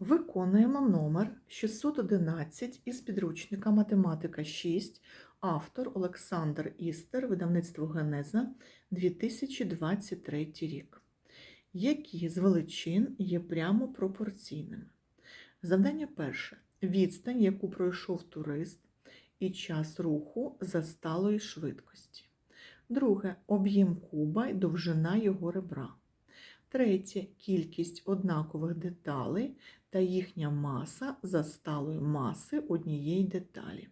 Виконуємо номер 611 із підручника Математика 6, автор Олександр Істер, видавництво Генеза 2023 рік. Які з величин є прямо пропорційними? Завдання перше. Відстань, яку пройшов турист, і час руху за сталої швидкості. Друге об'єм куба і довжина його ребра. Третє кількість однакових деталей та їхня маса за сталої маси однієї деталі.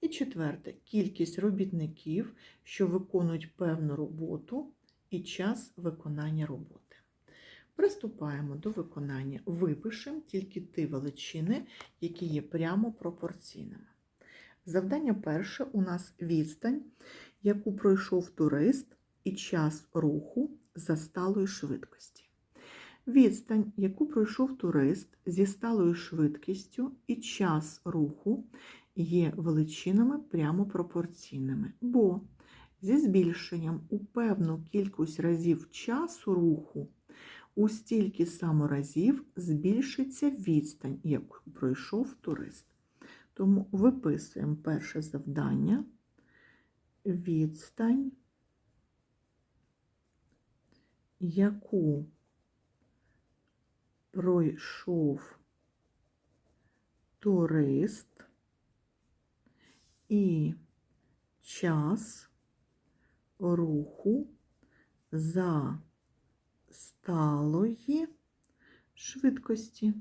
І четверте кількість робітників, що виконують певну роботу, і час виконання роботи. Приступаємо до виконання. Випишемо тільки ті величини, які є прямо пропорційними. Завдання перше у нас відстань, яку пройшов турист, і час руху за сталої швидкості. Відстань, яку пройшов турист зі сталою швидкістю і час руху є величинами прямо пропорційними, бо зі збільшенням у певну кількість разів часу руху у стільки само разів збільшиться відстань, яку пройшов турист. Тому виписуємо перше завдання, відстань, яку пройшов турист і час руху за сталої швидкості.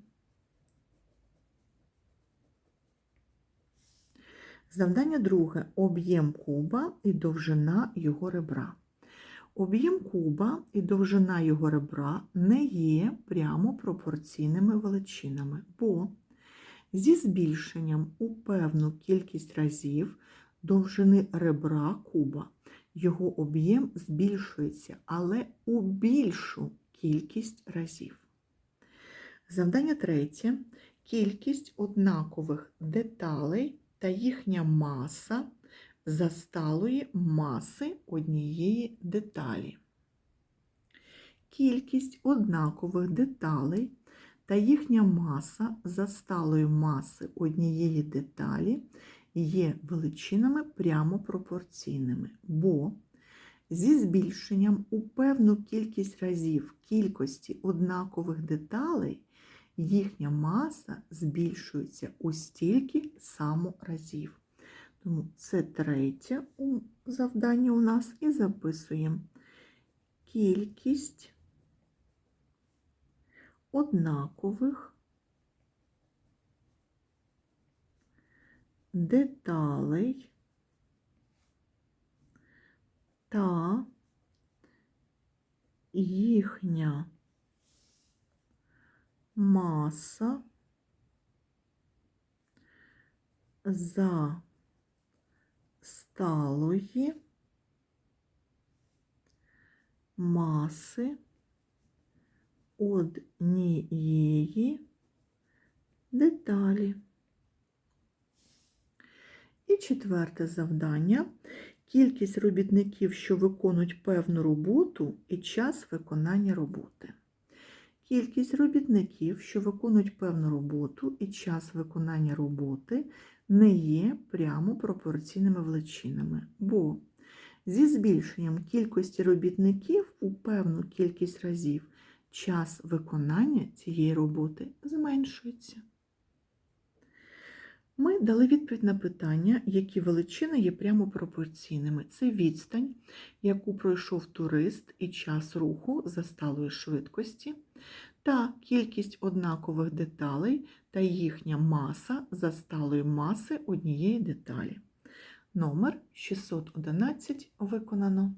Завдання друге об'єм куба і довжина його ребра. Об'єм куба і довжина його ребра не є прямо пропорційними величинами, бо зі збільшенням у певну кількість разів довжини ребра куба його об'єм збільшується, але у більшу кількість разів. Завдання третє. Кількість однакових деталей та їхня маса за сталої маси однієї деталі. Кількість однакових деталей та їхня маса за сталої маси однієї деталі є величинами прямо пропорційними, бо зі збільшенням у певну кількість разів кількості однакових деталей їхня маса збільшується у стільки само разів. Тому це третє завдання у нас. І записуємо. Кількість однакових деталей та їхня маса за сталої маси однієї деталі. І четверте завдання кількість робітників, що виконують певну роботу, і час виконання роботи. Кількість робітників, що виконують певну роботу, і час виконання роботи не є прямо пропорційними величинами, бо зі збільшенням кількості робітників у певну кількість разів час виконання цієї роботи зменшується. Ми дали відповідь на питання, які величини є прямо пропорційними. Це відстань, яку пройшов турист і час руху за сталої швидкості, та кількість однакових деталей та їхня маса за сталої маси однієї деталі. Номер 611 виконано.